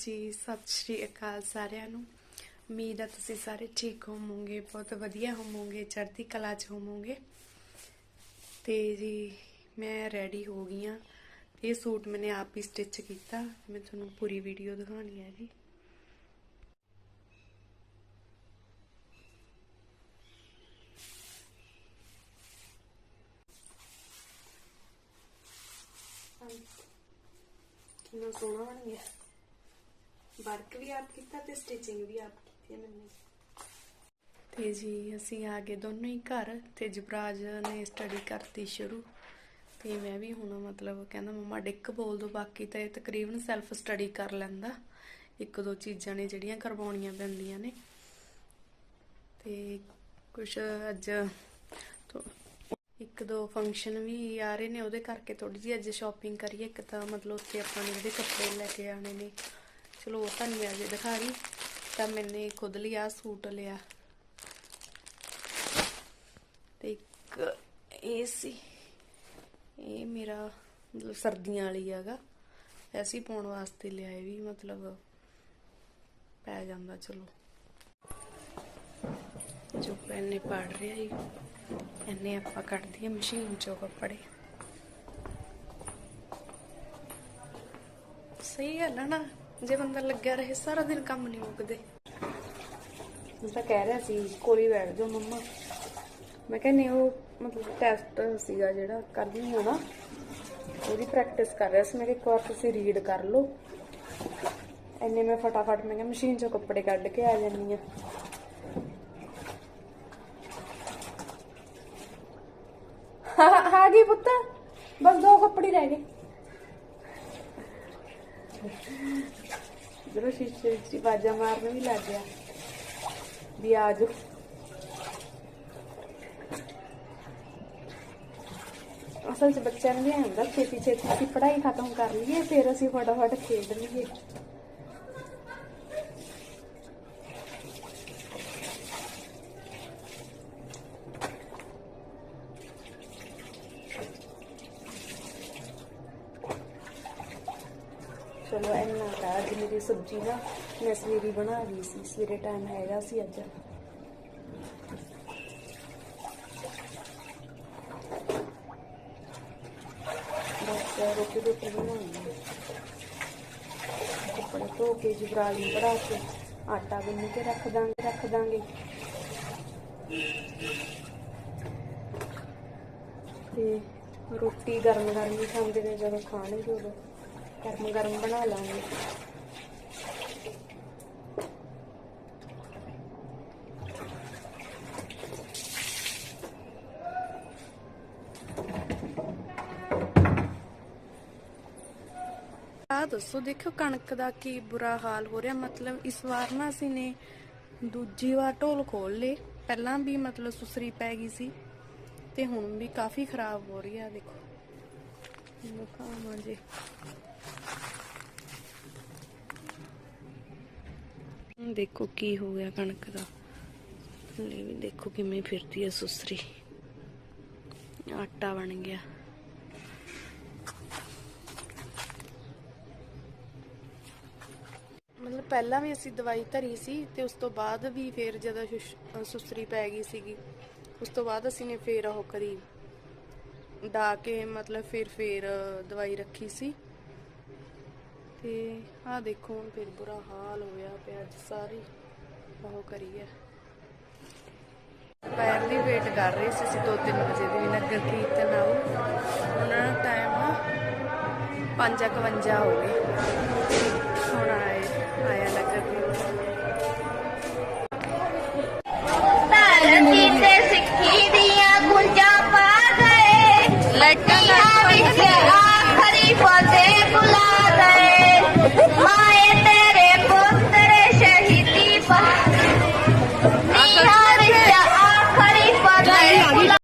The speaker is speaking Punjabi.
ਜੀ, ਸਤਿ ਸ਼੍ਰੀ ਅਕਾਲ ਸਾਰਿਆਂ ਨੂੰ। ਉਮੀਦ ਹੈ ਤੁਸੀਂ ਸਾਰੇ ਠੀਕ ਹੋਵੋਗੇ, ਬਹੁਤ ਵਧੀਆ ਹੋਵੋਗੇ, ਚੜ੍ਹਦੀ ਕਲਾ 'ਚ ਹੋਵੋਗੇ। ਤੇ ਜੀ, ਮੈਂ ਰੈਡੀ ਹੋ ਗਈ ਆ ਇਹ ਸੂਟ ਮੈਨੇ ਆਪ ਹੀ ਸਟਿਚ ਕੀਤਾ। ਮੈਂ ਤੁਹਾਨੂੰ ਪੂਰੀ ਵੀਡੀਓ ਦਿਖਾਉਣੀ ਹੈ ਜੀ। ਕਿੰਨਾ ਸੋਹਣਾ ਬਣ ਗਿਆ। ਵਰਕ ਵੀ ਆਪ ਕੀਤਾ ਤੇ ਸਟਿਚਿੰਗ ਵੀ ਆਪ ਕੀਤੀ ਹੈ ਮੈंने ਤੇ ਜੀ, ਅਸੀਂ ਆ ਗਏ ਦੋਨੋਂ ਹੀ ਘਰ ਤੇ ਜਬਰਾਜ ਨੇ ਸਟੱਡੀ ਕਰਤੀ ਸ਼ੁਰੂ। ਤੇ ਮੈਂ ਵੀ ਹੁਣ ਮਤਲਬ ਕਹਿੰਦਾ ਮਮਾ ਡਿੱਕ ਬੋਲ ਦੋ, ਬਾਕੀ ਤਾਂ ਇਹ ਤਕਰੀਬਨ ਸੈਲਫ ਸਟੱਡੀ ਕਰ ਲੈਂਦਾ। ਇੱਕ ਦੋ ਚੀਜ਼ਾਂ ਨੇ ਜਿਹੜੀਆਂ ਕਰਵਾਉਣੀਆਂ ਪੈਂਦੀਆਂ ਨੇ। ਤੇ ਕੁਛ ਅੱਜ ਇੱਕ ਦੋ ਫੰਕਸ਼ਨ ਵੀ ਆ ਰਹੇ ਨੇ, ਉਹਦੇ ਕਰਕੇ ਥੋੜੀ ਜਿਹੀ ਅੱਜ ਸ਼ਾਪਿੰਗ ਕਰੀਏ। ਇੱਕ ਤਾਂ ਮਤਲਬ ਉੱਥੇ ਆਪਾਂ ਨੇ ਜਿਹੜੇ ਕੱਪੜੇ ਲੈ ਕੇ ਆਣੇ ਨੇ ਚਲੋ ਉਹ ਤਾਂ ਨਹੀਂ ਅਜੇ ਦਿਖਾ ਰਹੀ, ਤਾਂ ਮੈਨੇ ਖੁਦ ਲਈ ਆ ਸੂਟ ਲਿਆ। ਤੇ ਇੱਕ ਇਹ ਸੀ, ਇਹ ਮੇਰਾ ਮਤਲਬ ਸਰਦੀਆਂ ਵਾਲੀ ਹੈਗਾ, ਐਸੀ ਪਾਉਣ ਵਾਸਤੇ ਲਿਆ ਇਹ ਵੀ, ਮਤਲਬ ਪੈ ਜਾਂਦਾ, ਚਲੋ। ਜੋ ਪੈਨੇ ਪੜ ਰਿਹਾ ਹੀ ਇਹਨੇ ਆਪਾਂ ਕੱਢ ਦਈਏ ਮਸ਼ੀਨ ਚੋਂ ਕੱਪੜੇ। ਸਹੀ ਗੱਲ ਹੈ ਨਾ। ਜੇ ਬੰਦਾ ਲੱਗਿਆ ਰਹੇ, ਸਾਰਾ ਦਿਨ ਕੰਮ ਨਹੀਂ ਮੁੱਕਦੇ। ਉਹ ਤਾਂ ਕਹਿ ਰਿਹਾ ਸੀ ਕੋਲੀ ਬੈਠ ਜਾਓ ਮੰਮਾ। ਮੈਂ ਕਿਹਾ ਨਹੀਂ, ਉਹ ਮਤਲਬ ਟੈਸਟ ਸੀਗਾ ਜਿਹੜਾ ਕਰਨੀ ਹੋਣਾ ਉਹਦੀ ਪ੍ਰੈਕਟਿਸ ਕਰ ਰਿਹਾ ਸੀ, ਮੈਂ ਕਿਹਾ ਇੱਕ ਵਾਰ ਤੁਸੀਂ ਰੀਡ ਕਰ ਲਓ। ਐਨੇ ਮੈਂ ਫਟਾਫਟ, ਮੈਂ ਕਿਹਾ ਮਸ਼ੀਨ ਚੋਂ ਕੱਪੜੇ ਕੱਢ ਕੇ ਆ ਜਾਂਦੀ ਆ ਆ ਗਈ ਪੁੱਤ। ਬਸ ਦੋ ਕੱਪੜੇ ਰਹਿ ਗਏ। ਜਦੋਂ ਸ਼ੀਸ਼ੇ ਵਿੱਚ ਬਾਜਾ ਮਾਰਨ ਵੀ ਲੱਗ ਗਿਆ। ਵੀ ਆ ਜਾਓ। ਅਸਲ 'ਚ ਬੱਚਿਆਂ ਨੂੰ ਵੀ ਹੁੰਦਾ ਛੇਤੀ ਛੇਤੀ ਅਸੀਂ ਪੜ੍ਹਾਈ ਖਤਮ ਕਰ ਲਈਏ, ਫਿਰ ਅਸੀਂ ਫਟਾਫਟ ਖੇਡ ਲਈਏ। ਚਲੋ, ਇੰਨਾ ਕਾ ਅੱਜ ਮੇਰੀ ਸਬਜ਼ੀ ਨਾ ਮੈਂ ਸਵੇਰੇ ਬਣਾ ਲਈ ਸੀ। ਸਵੇਰੇ ਟਾਈਮ ਹੈਗਾ ਸੀ ਅੱਜ। ਬਸ ਰੋਟੀ ਰੋਟੀ ਬਣਾਉਣੀ ਕੱਪੜੇ ਧੋ ਕੇ ਜਬਰਾਲ ਨੂੰ ਪੜਾ ਕੇ, ਆਟਾ ਗੁੰਨ ਕੇ ਰੱਖ ਦਾਂਗੇ ਰੱਖ ਦਾਂਗੇ। ਤੇ ਰੋਟੀ ਗਰਮ ਗਰਮ ਖਾਂਦੇ ਨੇ ਜਦੋਂ ਖਾਣਗੇ ਉਦੋਂ। ਗਰਮ ਗਰਮ ਬਣਾ ਲਾਂਗੇ। ਆ ਦੱਸੋ ਦੇਖੋ ਕਣਕ ਦਾ ਕੀ ਬੁਰਾ ਹਾਲ ਹੋ ਰਿਹਾ। ਮਤਲਬ ਇਸ ਵਾਰ ਨਾ ਅਸੀਂ ਨੇ ਦੂਜੀ ਵਾਰ ਢੋਲ ਖੋਲ ਲੇ ਪਹਿਲਾਂ ਵੀ ਮਤਲਬ ਸੁਸਰੀ ਪੈ ਗਈ ਸੀ ਤੇ ਹੁਣ ਵੀ ਕਾਫੀ ਖਰਾਬ ਹੋ ਰਹੀ ਆ, ਦੇਖੋ। ਦਿਖਾਵਾਂ ਜੀ ਦੇਖੋ ਕੀ ਹੋ ਗਿਆ ਕਣਕ ਦਾ। ਹਲੇ ਵੀ ਦੇਖੋ ਕਿਵੇਂ ਫਿਰਦੀ ਹੈ ਸੁਸਰੀ। ਆਟਾ ਬਣ ਗਿਆ। ਮਤਲਬ ਪਹਿਲਾਂ ਵੀ ਅਸੀਂ ਦਵਾਈ ਧਰੀ ਸੀ ਤੇ ਉਸ ਤੋਂ ਬਾਅਦ ਵੀ ਫੇਰ ਜਦੋਂ ਸੁਸਰੀ ਪੈ ਗਈ ਸੀਗੀ, ਉਸ ਤੋਂ ਬਾਅਦ ਅਸੀਂ ਨੇ ਫੇਰ ਉਹ ਕਰੀ। ਡਾ ਕੇ ਮਤਲਬ ਫਿਰ ਫੇਰ ਦਵਾਈ ਰੱਖੀ ਸੀ। ਤੇ ਆਹ ਦੇਖੋ ਹੁਣ ਫਿਰ ਬੁਰਾ ਹਾਲ ਹੋਇਆ ਪਿਆ ਅੱਜ ਸਾਰੀ। ਉਹ ਕਰੀ ਹੈ। ਪੈਰ ਦੀ ਵੇਟ ਕਰ ਰਹੀ ਸੀ ਅਸੀਂ 2-3 ਵਜੇ ਦੀ ਨਗਰ ਕੀਰਤਨ ਆਉ ਉਹਨਾਂ ਦਾ ਟਾਈਮ 5:51 ਹੋ ਗਏ। ਹੁਣ ਆਏ, ਆਇਆ ਨਗਰ ਕੀਰਤਨ।